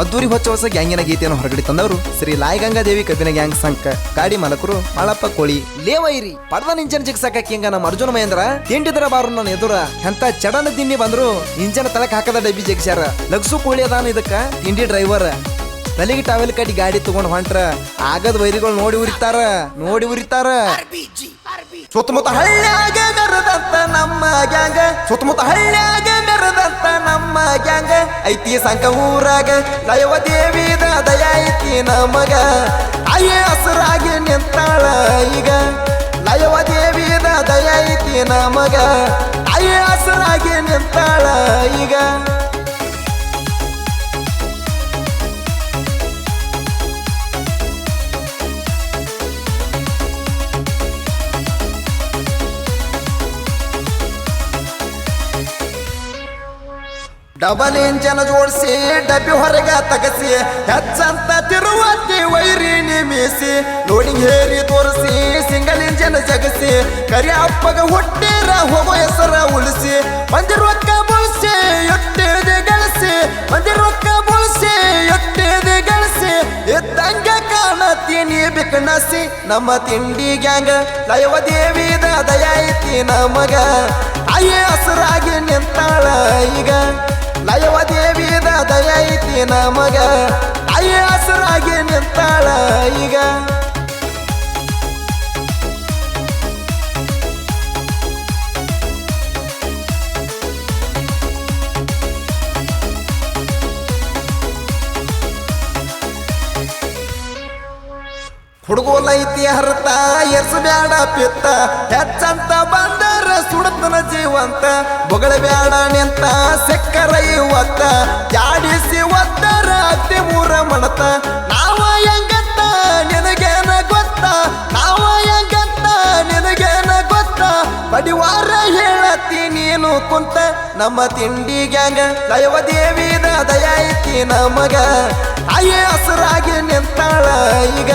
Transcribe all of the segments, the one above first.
ಅದ್ದೂರಿ ಹೊಚ್ಚ ಹೊಸ ಗ್ಯಾಂಗಿನ ಗೀತೆಯನ್ನು ಹೊರಗಡೆ ತಂದವರು ಶ್ರೀ ಲಾಯಗಂಗಾದೇವಿ ಕಬ್ಬಿನ ಗ್ಯಾಂಗ್ ಸಂಕ ಗಾಡಿ ಮಾಲಕರು ಮಾಳಪ್ಪ ಕೋಳಿ ಲೇವೈರಿ ಪಡ್ದ ನಿಂಜನ್ ಜಿಗ್ಸಾಕ ಕಿಂಗ ನಮ್ಮ ಅರ್ಜುನ ಮಹೇಂದ್ರ ತಿಂಡಿದ್ರ ಬಾರು ನನ್ನ ಎದುರ ಎಂತ ಚಡನ ದಿನ್ನಿ ಬಂದ್ರು ಇಂಜನ್ ತಲೆ ಹಾಕದ ಡಬ್ಬಿ ಜಗ್ಸ್ಯಾರ. ಲಗ್ಸು ಕೋಳಿ ಅದಾನ ಇದಕ್ಕ ತಿಂಡಿ ಡ್ರೈವರ್. ತಲೆಗೆ ಟಾವೆಲ್ ಕಟ್ಟಿ ಗಾಡಿ ತಗೊಂಡ್ ಹೊಂಟ್ರ. ಆಗದ ವೈರಿಗಳು ನೋಡಿ ಉರಿತಾರ ನೋಡಿ ಉರಿತಾರ. ಸುತ್ತಮುತ್ತ ಹಳ್ಳ್ಯಾಗ ನಮ್ಮ ಗ್ಯಾಂಗ ಸುತ್ತಮುತ್ತ ಹಳ್ಳ್ಯಾಗ ಐತಿ ಸಂಕ ಊರಾಗ ದೈವ ದೇವಿದ ದಯ ಐತಿ ನಮಗ. ತಾಯಿ ಹಸರಾಗಿ ನಿಂತಾಳ ಈಗ ದೈವ ದೇವಿ ದಯ ಐತಿ ನಮಗ. ತಾಯಿ ಹಸರಾಗಿ ನಿಂತಾಳ ಈಗ. ಡಬಲ್ ಇಂಜನ್ ಜೋಡಿಸಿ, ಡಬ್ಬಿ ಹೊರಗ ತಗಸಿ, ಹೆಚ್ಚಂತ ತಿರುವತ್ತಿ ವೈರಿ ನಿಮಿಸಿ. ನೋಡಿ ಹೇರಿ ತೋರಿಸಿ, ಸಿಂಗಲ್ ಇಂಜನ್ ಜಗಸಿ, ಕರಿ ಅಪ್ಪಗ ಹುಟ್ಟಿರ ಹೋಗೋ ಹೆಸರ ಉಳಿಸಿ. ಮಂದಿ ರೊಕ್ಕ ಬಳಸಿ ಎಟ್ಟಿದೆ ಗಳಿಸಿ. ಮಂದಿ ರೊಕ್ಕ ಬಳಸಿ ಎಟ್ಟಿದೆ ಗಳಿಸಿ. ಇದ್ದಂಗ ಕಾಣತೀನಿ ಬಿಕಣಸಿ ನಮ್ಮ ತಿಂಡಿ ಗ್ಯಾಂಗ. ದೈವ ದೇವಿದ ದಯ ಐತಿ ನಮಗ. ನಮಗ ತಾಯಿ ಹಸರಾಗಿ ನಿಂತಾಳ ಈಗ. ಹುಡುಗೋಲೈತಿ ಹರತ ಎಸ್ ಬ್ಯಾಡ ಪಿತ್ತ ಹೆಚ್ಚಂತ ಬಂದರ ಸುಡತನ ಜೀವಂತ, ಬೊಗಳ ಬ್ಯಾಡ ನಿಂತ ಸೆಕ್ಕರ ಇವತ್ತ ಜಾಡಿಸಿ ಒತ್ತರ ರಾತ್ರಿ ಮೂರ ಮಣತ. ನಾವ ಹೆಂಗತ್ತ, ನಿನಗೇನ ಗೊತ್ತ? ನಾವ ಹೆಂಗತ್ತ, ನಿನಗೇನ ಗೊತ್ತ? ಪಡಿವಾರ ಹೇಳತ್ತಿ ನೀನು ಕುಂತ, ನಮ್ಮ ತಿಂಡಿ ಗ್ಯಾಂಗ. ದೈವ ದೇವಿದ ದಯ ಐತಿ ನಮಗ. ಅಯ್ಯ ಹಸರಾಗಿ ನಿಂತಾಳ ಈಗ.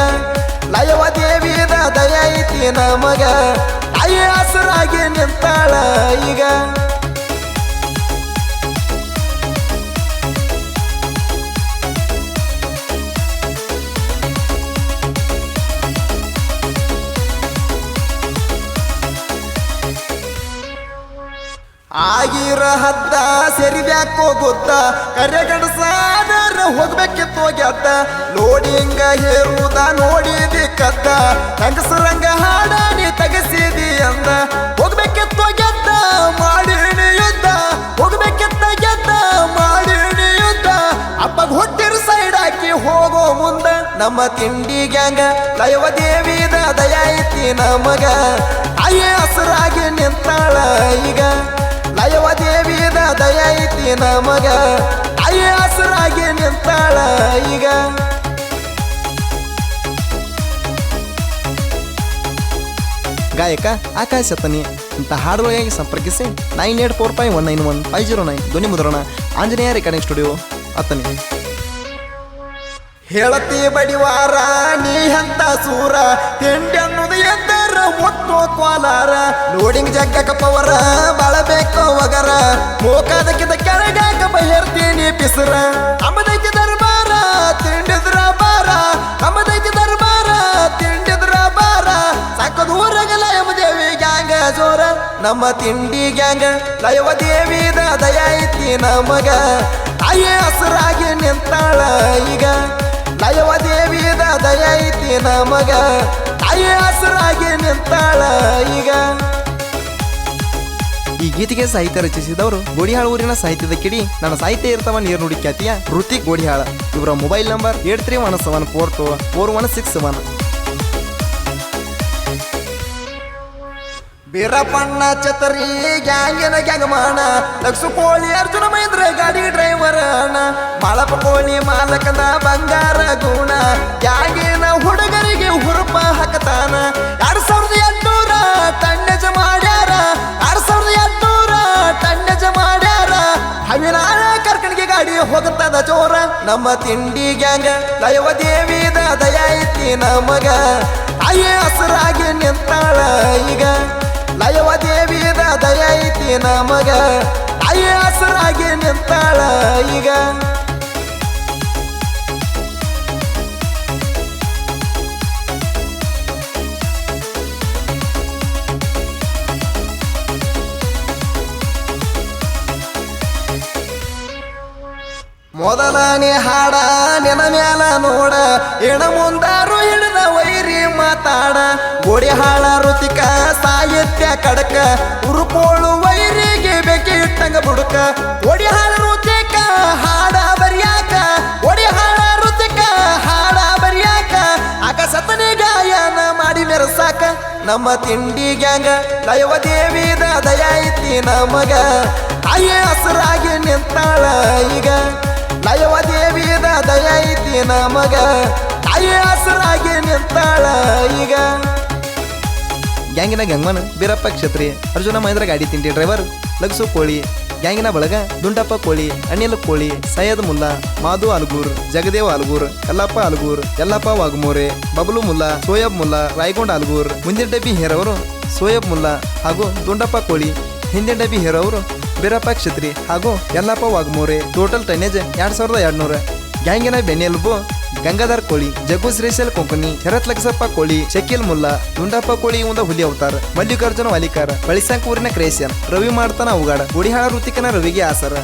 ಲಯವ ದೇವಿದ ದಯ ಐತಿ ನಮಗ. ತಾಯಿ ಹಸರಾಗಿ ನಿಂತಾಳ ಈಗ. ಆಗಿರ ಹದ್ದ ಸೆರಿಬ್ಯಾಕೋ ಗೊತ್ತ. ಕರೆಗಡಸಾದರ ಹೋಗ್ಬೇಕಿತ್ತು ಗೆದ್ದ. ಹಿಂಗ ಹೇರುವುದ ನೋಡಿದಿ ಕದ್ದ ಹೆಂಗಸರಂಗ ನಮ್ಮ ತಿಂಡಿ ಗ್ಯಾಂಗ ದೈವ ದೇವಿದ ದಯ ಐತಿ ನಮಗ. ಅಯ್ಯ ಹಸರಾಗಿ ನಿಂತಾಳ ಈಗ, ಲಯವ ದೇವಿ ದಯ ಐತಿ ನಮಗ. ಅಯ್ಯ ಹಸರಾಗಿ ನಿಂತಾಳ ಈಗ. ಗಾಯಕ ಆಕಾಶ ತನಿ ಇಂಥ ಹಾಡುಗಳಿಗಾಗಿ ಸಂಪರ್ಕಿಸಿ nine eight four five one nine one five zero nine ಧ್ವನಿ ಮುದ್ರಣ ಆಂಜನೇಯ ರೆಕಾರ್ಡಿಂಗ್ ಸ್ಟುಡಿಯೋ ಅತ್ತನಿ ಹೇಳತಿ ಬಡಿವಾರ, ನೀ ಅಂತ ಸೂರ? ತಿಂಡಿ ಅನ್ನೋದು ಎದ್ದರ ಒತ್ತು ಕೋಲಾರ ಲೋಡಿಂಗ್ ಜಗ್ಗಕ ಪವರ, ಬಾಳಬೇಕು ಒಗರ. ಮೋಕಾದಕ್ಕಿದ ಕೆಳಗಾಕ ಬಹಿರ್ತೀನಿ ಪಿಸರ ಅಮದಕ್ಕೆ ದರ್ಬಾರ, ತಿಂಡಿದ್ರ ಬಾರ. ಅಮದಕ್ಕೆ ದರ್ಬಾರ, ತಿಂಡಿದ್ರ ಬಾರ. ಸಾಕು ದೂರಗಲ ದೇವಿ ಗ್ಯಾಂಗ ಜೋರ. ನಮ್ಮ ತಿಂಡಿ ಗ್ಯಾಂಗ ಲಯವ ದೇವಿದ ದಯ ಐತಿ ನಮಗ. ತಾಯಿ ಹಸರಾಗಿ ನಿಂತಾಳ ಈಗ. ಲಯವ ದೇವಿದ ದಯ ಐತಿ ನಮಗ. ತಾಯಿ ಹಸರಾಗಿ ನಿಂತಾಳ ಈಗ. ಈ ಗೀತೆಗೆ ಸಾಹಿತ್ಯ ರಚಿಸಿದವರು ಗೋಡಿಹಾಳ ಊರಿನ ಸಾಹಿತ್ಯದ ಕಿಡಿ. ನನ್ನ ಸಾಹಿತ್ಯ ಇರ್ತವ ನೀರು ನುಡಿ ಖ್ಯಾತಿಯ ಋತಿಕ್ ಗೋಡಿಹಾಳ. ಇವರ mobile number eight three one seven four two four one six one ಬೀರಪ್ಪಣ್ಣ ಚತರಿ ಗ್ಯಾಂಗಿನ ಗ್ಯಾಂಗಮಾನ ಲಕ್ಷ ಕೋಳಿ ಅರ್ಜುನ ಮಹೇಂದ್ರ ಗಾಡಿ ಡ್ರೈವರ್ ಕೋಣಿ ಮಾಲಕನ ಬಂಗಾರ ಗುಣ. ಯಾಗಿನ ಹುಡುಗರಿಗೆ ಹುರುಪ ಹಾಕತಾನ. ಎರಡ್ ಸಾವಿರದ ಎಂಟುನೂರ ಟಣ್ಣಜ ಮಾಡ್ಯಾರ. ಎರಡ್ ಸಾವಿರದ ಎಂಟುನೂರ ಟಣ್ಣಜ ಮಾಡ್ಯಾರ. ಹವಿನಾಳ ಕರ್ಕಣಿಗೆ ಗಾಡಿ ಹೋಗುತ್ತದ ಜೋರ. ನಮ್ಮ ತಿಂಡಿ ಗ್ಯಾಂಗ, ದೈವ ದೇವಿದ ದಯ ಐತಿ ನಮಗ. ಅಯ್ಯ ಹಸರಾಗಿ ನಿಂತಾಳ ಈಗ. ಲಯವ ದೇವಿದ ದಯ ಐತಿ ನಮಗ. ಅಯ್ಯ ಹಸರಾಗಿ ನಿಂತಾಳ ಈಗ. ಮೊದಲನೇ ಹಾಡ, ನೆನ ಮ್ಯಾಲ ನೋಡ, ಎಣ ಮುಂದಾರು ಹಿಡಿದ ವೈರಿ ಮಾತಾಡ. ಗೋಡಿ ಹಾಳ ಋತಿಕ, ಸಾಹಿತ್ಯ ಕಡಕ, ಉರುಪೋಳು ವೈರಿಗೆ ಬೆಕ್ಕಿ ಇಟ್ಟಂಗ ಬುಡುಕ. ಗೋಡಿ ಹಾಳ ಋತಿಕ, ಹಾಡ ಬರಿಯಾಕ ಒಡಿ ಹಾಳ ಋತಿಕ, ಹಾಡ ಬರಿಯಾಕ. ಅಕಸತನೆ ಗಾಯನ ಮಾಡಿ ಮೆರಸಾಕ ನಮ್ಮ ತಿಂಡಿ ಗ್ಯಾಂಗ, ದೈವ ದೇವಿದ ದಯ ಐತಿ ನಮಗ. ತಾಯಿ ಹಸರಾಗಿ ನಿಂತಾಳ ಈಗ. ನಮಗ ತಾಯಿ ಹಸರಾಗಿ ನಿಂತಾಳ ಈಗ? ಗ್ಯಾಂಗಿನ ಗಂಗಮನ ಬೀರಪ್ಪ ಕ್ಷತ್ರಿ ಅರ್ಜುನ ಮಹೇಂದ್ರ ಗಾಡಿ ತಿಂಡಿ ಡ್ರೈವರ್ ಲಗ್ಸು ಕೋಳಿ, ಗ್ಯಾಂಗಿನ ಬಳಗ, ದುಂಡಪ್ಪ ಕೋಳಿ, ಅನಿಲ್ ಕೋಳಿ, ಸೈಯದ್ ಮುಲ್ಲಾ ಮಾಧು ಅಲ್ಗೂರ್, ಜಗದೇವ್ ಅಲ್ಗೂರ್ ಯಲ್ಲಪ್ಪ ಅಲ್ಗೂರ್, ಯಲ್ಲಪ್ಪ ವಾಗ್ಮೋರೆ, ಬಬಲು ಮುಲ್ಲಾ, ಸೋಯಬ್ ಮುಲ್ಲಾ, ರಾಯಗೊಂಡ ಅಲ್ಗೂರ್, ಮುಂದಿನ ಡಬ್ಬಿ ಹೇರವರು ಸೋಯಬ್ ಮುಲ್ಲಾ ಹಾಗೂ ದುಂಡಪ್ಪ ಕೋಳಿ, ಹಿಂದಿನ ಡಬ್ಬಿ ಹೇರವರು ಬೀರಪ್ಪ ಕ್ಷತ್ರಿ ಹಾಗೂ ಯಲ್ಲಪ್ಪ ವಾಗ್ಮೋರೆ ಟೋಟಲ್ ಟೈನೇಜ್ ಎರಡ್ ಸಾವಿರದ ಎರಡ್ನೂರ ಗ್ಯಾಂಗಿನ ಬೆನ್ನೆಲುಬು ಗಂಗಾಧರ್ ಕೋಳಿ, ಜಗ್ಗು ಶ್ರೀಶೈಲ್ ಕೊಂಕಣಿ, ಶರತ್ ಲಕ್ಸಪ್ಪ ಕೋಳಿ ಶಕೀಲ್ ಮುಲ್ಲಾ, ದುಂಡಪ್ಪ ಕೋಳಿ ಇವಂದ ಹುಲಿ ಅವತಾರ, ಮಲ್ಲಿಕಾರ್ಜುನ ವಾಲಿಕಾರ, ಬಳಿಸಂಕೂರಿನ ಕ್ರೇಷನ್ ರವಿ ಮಾಡ್ತಾನ ಅವಗಾಡ ಗುಡಿಹಾಳ ಋತಿಕನ ರವಿಗೆ ಆಸರ.